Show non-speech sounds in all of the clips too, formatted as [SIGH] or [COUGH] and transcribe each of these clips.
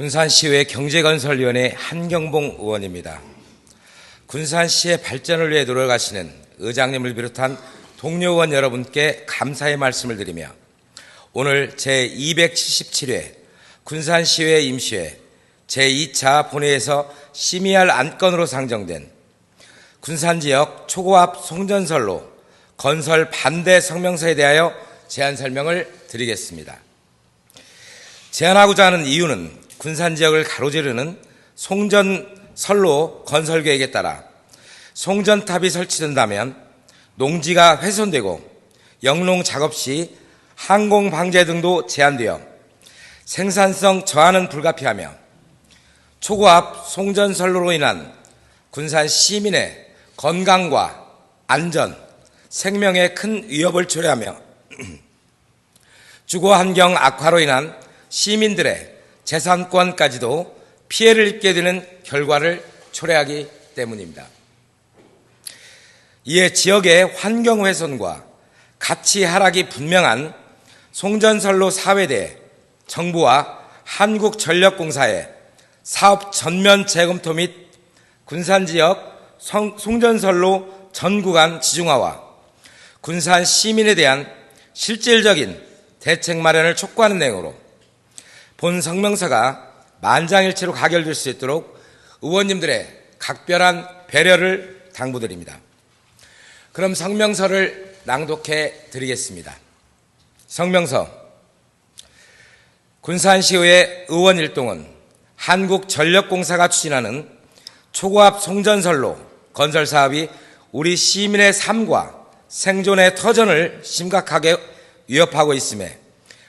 군산시의회 경제건설위원회 한경봉 의원입니다. 군산시의 발전을 위해 노력하시는 의장님을 비롯한 동료 의원 여러분께 감사의 말씀을 드리며 오늘 제277회 군산시의회 임시회 제2차 본회에서 심의할 안건으로 상정된 군산지역 초고압 송전선로 건설 반대 성명서에 대하여 제안 설명을 드리겠습니다. 제안하고자 하는 이유는 군산 지역을 가로지르는 송전선로 건설 계획에 따라 송전탑이 설치된다면 농지가 훼손되고 영농 작업 시 항공 방제 등도 제한되어 생산성 저하는 불가피하며 초고압 송전선로로 인한 군산 시민의 건강과 안전, 생명에 큰 위협을 초래하며 [CLEARS THROAT] 주거 환경 악화로 인한 시민들의 재산권까지도 피해를 입게 되는 결과를 초래하기 때문입니다. 이에 지역의 환경 훼손과 가치 하락이 분명한 송전선로 사회에 대해 정부와 한국전력공사의 사업 전면 재검토 및 군산 지역 송전선로 전 구간 지중화와 군산 시민에 대한 실질적인 대책 마련을 촉구하는 내용으로 본 성명서가 만장일치로 가결될 수 있도록 의원님들의 각별한 배려를 당부드립니다. 그럼 성명서를 낭독해 드리겠습니다. 성명서 군산시의회 의원 일동은 한국전력공사가 추진하는 초고압 송전선로 건설 사업이 우리 시민의 삶과 생존의 터전을 심각하게 위협하고 있음에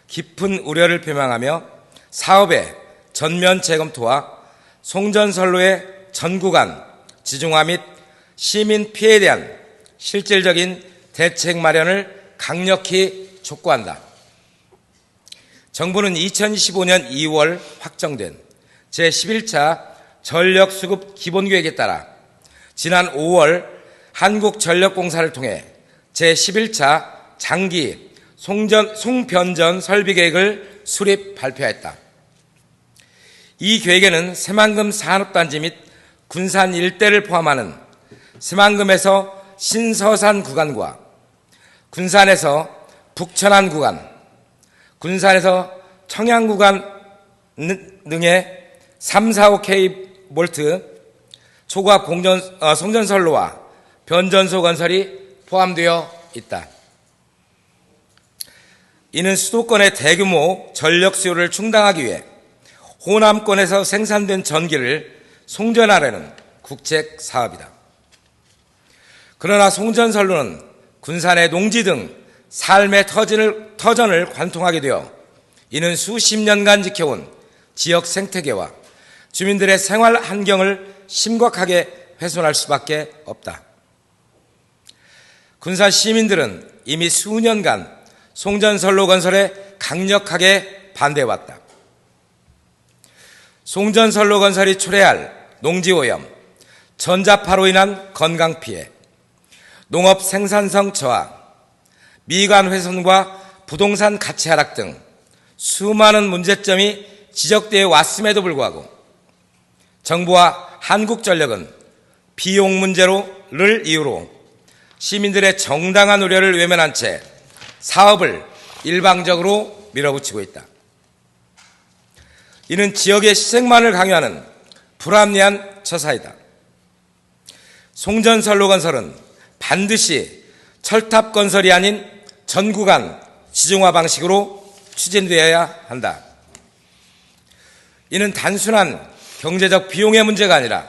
깊은 우려를 표명하며 사업의 전면 재검토와 송전선로의 전 구간 지중화 및 시민 피해에 대한 실질적인 대책 마련을 강력히 촉구한다. 정부는 2025년 2월 확정된 제11차 전력수급 기본계획에 따라 지난 5월 한국전력공사를 통해 제11차 장기 송전, 송변전 설비 계획을 수립 발표했다. 이 계획에는 새만금 산업단지 및 군산 일대를 포함하는 새만금에서 신서산 구간과 군산에서 북천안 구간, 군산에서 청양 구간 등의 3, 4, 5K 볼트 초과 공전, 어, 송전선로와 변전소 건설이 포함되어 있다. 이는 수도권의 대규모 전력 수요를 충당하기 위해 호남권에서 생산된 전기를 송전하려는 국책 사업이다. 그러나 송전선로는 군산의 농지 등 삶의 터전을, 터전을 관통하게 되어 이는 수십 년간 지켜온 지역 생태계와 주민들의 생활 환경을 심각하게 훼손할 수밖에 없다. 군산 시민들은 이미 수년간 송전선로 건설에 강력하게 반대해왔다. 송전선로 건설이 초래할 농지오염, 전자파로 인한 건강피해, 농업 생산성 저하, 미관 훼손과 부동산 가치 하락 등 수많은 문제점이 지적되어 왔음에도 불구하고 정부와 한국전력은 비용 문제를 이유로 시민들의 정당한 우려를 외면한 채 사업을 일방적으로 밀어붙이고 있다. 이는 지역의 시생만을 강요하는 불합리한 처사이다. 송전선로 건설은 반드시 철탑 건설이 아닌 전 구간 지중화 방식으로 추진되어야 한다. 이는 단순한 경제적 비용의 문제가 아니라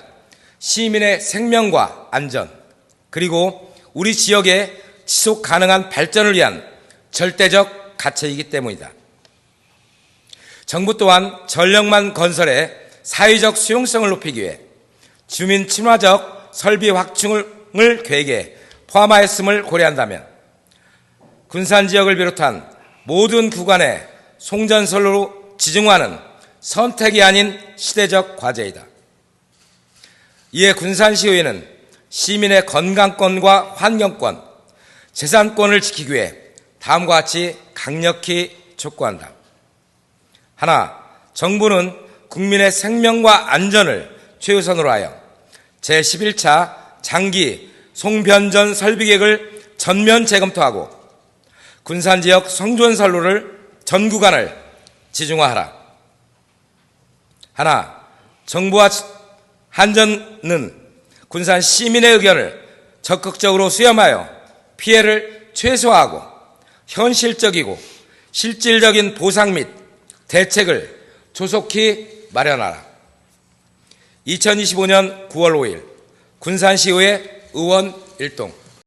시민의 생명과 안전, 그리고 우리 지역의 지속 가능한 발전을 위한 절대적 가치이기 때문이다. 정부 또한 전력만 건설의 사회적 수용성을 높이기 위해 주민 친화적 설비 확충을 계획에 포함하였음을 고려한다면 군산 지역을 비롯한 모든 구간의 송전선로로 지중화는 선택이 아닌 시대적 과제이다. 이에 군산시의회는 시민의 건강권과 환경권, 재산권을 지키기 위해 다음과 같이 강력히 촉구한다. 하나, 정부는 국민의 생명과 안전을 최우선으로 하여 제11차 장기 송변전 설비 계획을 전면 재검토하고 군산 지역 성존 선로를 전 구간을 지중화하라. 하나, 정부와 한전은 군산 시민의 의견을 적극적으로 수렴하여 피해를 최소화하고 현실적이고 실질적인 보상 및 대책을 조속히 마련하라. 2025년 9월 5일 군산시의회 의원 일동